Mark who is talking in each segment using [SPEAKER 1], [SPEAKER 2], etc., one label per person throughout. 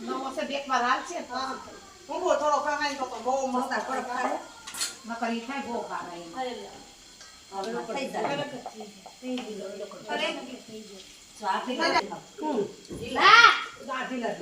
[SPEAKER 1] કે
[SPEAKER 2] કરી? હા કરી કારે. નવો છે
[SPEAKER 3] બેક વાર હાલ છે
[SPEAKER 2] હા. થોડો ખાઈ તો બહુ મસ્ત કડક ખાય
[SPEAKER 3] નકર ઈ થાય બહુ ખાવા એમ.
[SPEAKER 1] થઈ જાય તો આખી
[SPEAKER 2] ગાંઠી લાગે.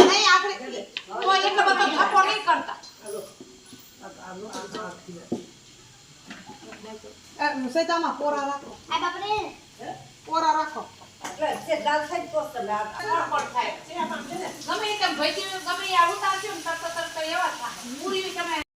[SPEAKER 3] નહીં આપણે તો એટલો બધો થપ્પો નહીં કરતા
[SPEAKER 2] આલો, આલો, ગાંઠી સૈતામાં પોરા રાખો પોરા રાખો
[SPEAKER 1] એટલે છે દાલ થાય તો તમે
[SPEAKER 3] ફળફળ થાય ગમે તમે ભજી ગમે આ તો